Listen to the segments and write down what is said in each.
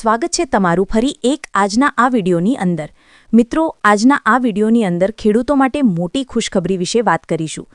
સ્વાગત છે તમારું ફરી એક આજના આ વિડીયોની અંદર. મિત્રો, આજના આ વિડીયોની અંદર ખેડૂતો માટે મોટી ખુશખબરી વિશે વાત કરીશું,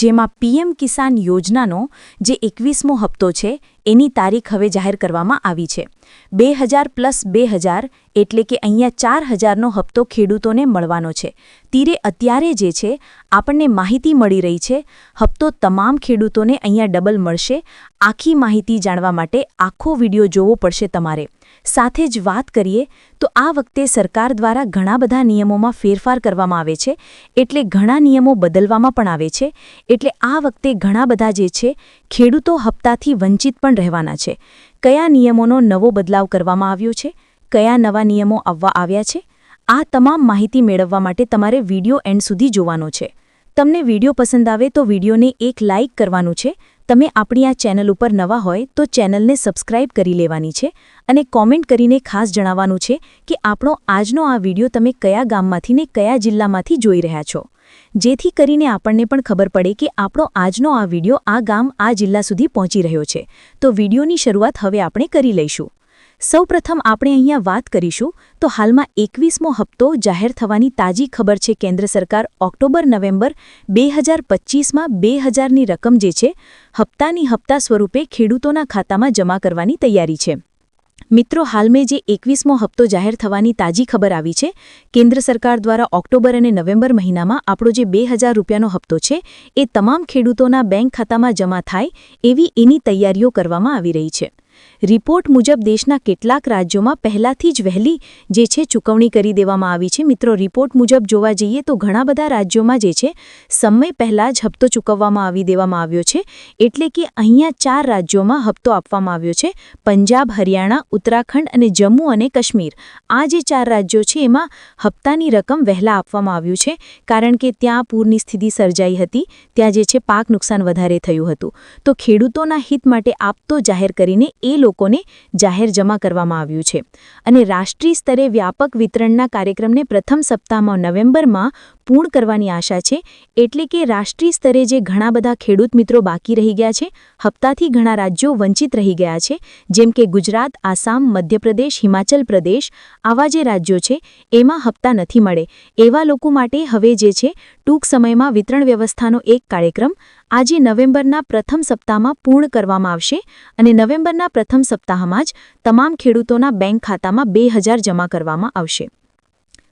જેમાં પીએમ કિસાન યોજનાનો જે એકવીસમો હપ્તો છે એની તારીખ હવે જાહેર કરવામાં આવી છે. બે હજાર પ્લસ બે હજાર એટલે કે અહીંયા ચાર હજારનો હપ્તો ખેડૂતોને મળવાનો છે. તીરે અત્યારે જે છે, આપણને માહિતી મળી રહી છે. હપ્તો તમામ ખેડૂતોને અહીંયા ડબલ મળશે. આખી માહિતી જાણવા માટે આખો વીડિયો જોવો પડશે તમારે. સાથે જ વાત કરીએ, તો આ વખતે સરકાર દ્વારા ઘણા બધા નિયમોમાં ફેરફાર કરવામાં આવે છે. એટલે ઘણા નિયમો બદલવામાં પણ આવે છે. એટલે આ વખતે ઘણા બધા જે છે, ખેડૂતો હપ્તાથી વંચિત પણ રહેવાના છે. કયા નિયમોનો નવો બદલાવ કરવામાં આવ્યો છે? કયા નવા નિયમો આવવા આવ્યા છે? આ તમામ માહિતી મેળવવા માટે તમારે વીડિયો એન્ડ સુધી જોવાનો છે. તમને વિડિયો પસંદ આવે તો વિડીયોને એક લાઇક કરવાનું છે. તમે આપણી આ ચેનલ ઉપર નવા હોય તો ચેનલને સબસ્ક્રાઇબ કરી લેવાની છે અને કોમેન્ટ કરીને ખાસ જણાવવાનું છે કે આપણો આજનો આ વીડિયો તમે કયા ગામમાંથી ને કયા જિલ્લામાંથી જોઈ રહ્યા છો. જેથી કરીને આપણને પણ ખબર પડે કે આપણો આજનો આ વિડિયો આ ગામ, આ જિલ્લા સુધી પહોંચી રહ્યો છે. તો વિડિયોની શરૂઆત હવે આપણે કરી લઈશું. સૌપ્રથમ આપણે અહીંયા વાત કરીશું તો હાલમાં એકવીસમો હપ્તો જાહેર થવાની તાજી ખબર છે કેન્દ્ર સરકાર ઓક્ટોબર, નવેમ્બર બે હજાર પચીસમાં બે હજારની રકમ જે છે, હપ્તાની હપ્તા સ્વરૂપે ખેડૂતોના ખાતામાં જમા કરવાની તૈયારી છે. મિત્રો, હાલમાં જે એકવીસમો હપ્તો જાહેર થવાની તાજી ખબર આવી છે, કેન્દ્ર સરકાર દ્વારા ઓક્ટોબર અને નવેમ્બર મહિનામાં આપણો જે બે રૂપિયાનો હપ્તો છે, એ તમામ ખેડૂતોના બેંક ખાતામાં જમા થાય એવી એની તૈયારીઓ કરવામાં આવી રહી છે. રિપોર્ટ મુજબ દેશના કેટલાક રાજ્યોમાં પહેલાથી જ વહેલી જે છે ચૂકવણી કરી દેવામાં આવી છે. મિત્રો, રિપોર્ટ મુજબ જોવા જઈએ તો ઘણા બધા રાજ્યોમાં જે છે સમય પહેલાં જ હપ્તો ચૂકવવામાં આવી દેવામાં આવ્યો છે. એટલે કે અહીંયા ચાર રાજ્યોમાં હપ્તો આપવામાં આવ્યો છે. પંજાબ, હરિયાણા, ઉત્તરાખંડ અને જમ્મુ અને કાશ્મીર. આ જે ચાર રાજ્યો છે એમાં હપ્તાની રકમ વહેલા આપવામાં આવ્યું છે. કારણ કે ત્યાં પૂરની સ્થિતિ સર્જાઈ હતી. ત્યાં જે છે પાક નુકસાન વધારે થયું હતું. તો ખેડૂતોના હિત માટે આપતો જાહેર કરીને એ લોકોને જાહેર જમા કરવામાં આવ્યું છે. અને રાષ્ટ્રીય સ્તરે વ્યાપક વિતરણના કાર્યક્રમને પ્રથમ સપ્તાહમાં નવેમ્બરમાં પૂર્ણ કરવાની આશા છે, એટલે કે રાષ્ટ્રીય સ્તરે જે ઘણા બધા ખેડૂત મિત્રો બાકી રહી ગયા છે, હપ્તાથી ઘણા રાજ્યો વંચિત રહી ગયા છે, જેમ કે ગુજરાત, આસામ, મધ્યપ્રદેશ, હિમાચલ પ્રદેશ, આવા જે રાજ્યો છે, એમાં હપ્તા નથી મળે. એવા લોકો માટે હવે જે છે, ટૂંક સમયમાં વિતરણ વ્યવસ્થાનો એક કાર્યક્રમ આજે નવેમ્બરના પ્રથમ સપ્તાહમાં પૂર્ણ કરવામાં આવશે અને નવેમ્બરના પ્રથમ સપ્તાહમાં જ તમામ ખેડૂતોના બેંક ખાતામાં બે જમા કરવામાં આવશે.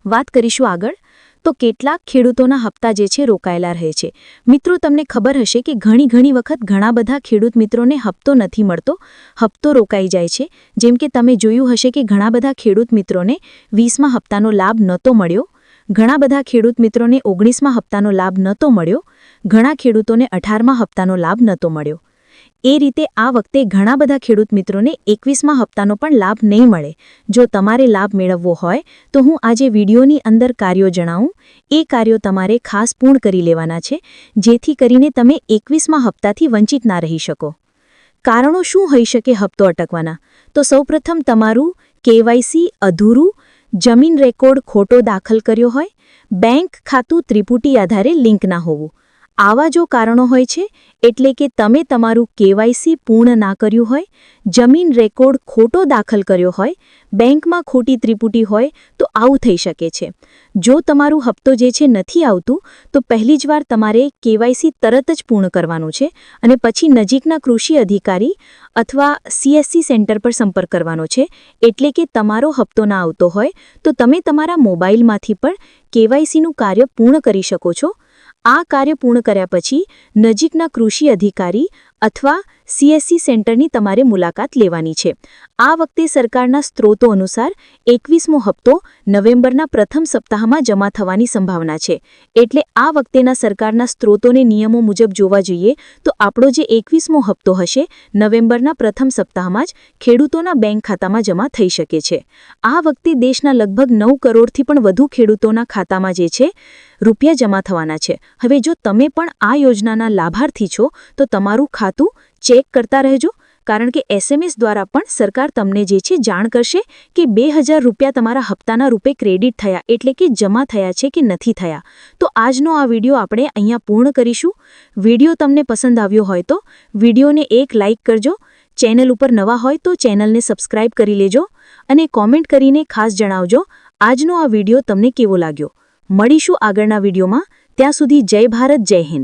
વાત કરીશું આગળ. તો કેટલાક ખેડૂતોના હપ્તા જે છે રોકાયેલા રહે છે. મિત્રો, તમને ખબર હશે કે ઘણી ઘણી વખત ઘણા બધા ખેડૂત મિત્રોને હપ્તો નથી મળતો. હપ્તો રોકાઈ જાય છે. જેમ કે તમે જોયું હશે કે ઘણા બધા ખેડૂત મિત્રોને વીસમાં હપ્તાનો લાભ નહોતો મળ્યો. ઘણા બધા ખેડૂત મિત્રોને ઓગણીસમાં હપ્તાનો લાભ નહોતો મળ્યો. ઘણા ખેડૂતોને અઢારમાં હપ્તાનો લાભ નહોતો મળ્યો. એ રીતે આ વખતે ઘણા બધા ખેડૂત મિત્રોને એકવીસમાં હપ્તાનો પણ લાભ નહીં મળે. જો તમારે લાભ મેળવવો હોય, તો હું આજે વિડીયોની અંદર કાર્યો જણાવું. એ કાર્યો તમારે ખાસ પૂર્ણ કરી લેવાના છે, જેથી કરીને તમે એકવીસમાં હપ્તાથી વંચિત ના રહી શકો. કારણો શું હોઈ શકે હપ્તો અટકવાના? તો સૌપ્રથમ તમારું કેવાયસી અધૂરું જમીન રેકોર્ડ ખોટો દાખલ કર્યો હોય, બેંક ખાતું ત્રિપુટી આધારે લિંક ના હોવું. આવા જો કારણો હોય છે, એટલે કે તમે તમારું કેવાયસી પૂર્ણ ના કર્યું હોય, જમીન રેકોર્ડ ખોટો દાખલ કર્યો હોય, બેંકમાં ખોટી ત્રિપુટી હોય, તો આવું થઈ શકે છે. જો તમારું હપ્તો જે છે નથી આવતું, તો પહેલી જ વાર તમારે કેવાયસી તરત જ પૂર્ણ કરવાનું છે અને પછી નજીકના કૃષિ અધિકારી અથવા સીએસસી સેન્ટર પર સંપર્ક કરવાનો છે, એટલે કે તમારો હપ્તો ના આવતો હોય, તો તમે તમારા મોબાઈલમાંથી પણ કેવાયસીનું કાર્ય પૂર્ણ કરી શકો છો. આ કાર્ય પૂર્ણ કર્યા પછી નજીકના કૃષિ અધિકારી અથવા સીએસસી સેન્ટરની તમારે મુલાકાત લેવાની છે. આ વખતે સરકારના સ્ત્રોતો અનુસાર એકવીસમો હપ્તો નવેમ્બરના પ્રથમ સપ્તાહમાં જમા થવાની સંભાવના છે. એટલે આ વખતેના સરકારના સ્ત્રોતોને નિયમો મુજબ જોવા જોઈએ તો આપણો જે એકવીસમો હપ્તો હશે નવેમ્બરના પ્રથમ સપ્તાહમાં જ ખેડૂતોના બેંક ખાતામાં જમા થઈ શકે છે. આ વખતે દેશના લગભગ નવ કરોડથી પણ વધુ ખેડૂતોના ખાતામાં જે છે રૂપિયા જમા થવાના છે. હવે જો તમે પણ આ યોજનાના લાભાર્થી છો તો તમારું ખાતું ચેક કરતા રહેજો, કારણ કે એસએમએસ દ્વારા પણ સરકાર તમને જે છે જાણ કરશે કે બે હજાર રૂપિયા તમારા હપ્તાના રૂપે ક્રેડિટ થયા, એટલે કે જમા થયા છે કે નથી થયા. તો આજનો આ વીડિયો આપણે અહીંયા પૂર્ણ કરીશું. વીડિયો તમને પસંદ આવ્યો હોય તો વિડીયોને એક લાઇક કરજો. ચેનલ ઉપર નવા હોય તો ચેનલને સબસ્ક્રાઇબ કરી લેજો અને કોમેન્ટ કરીને ખાસ જણાવજો આજનો આ વીડિયો તમને કેવો લાગ્યો. મળીશું આગળના વિડીયોમાં. ત્યાં સુધી જય ભારત, જય હિન્દ.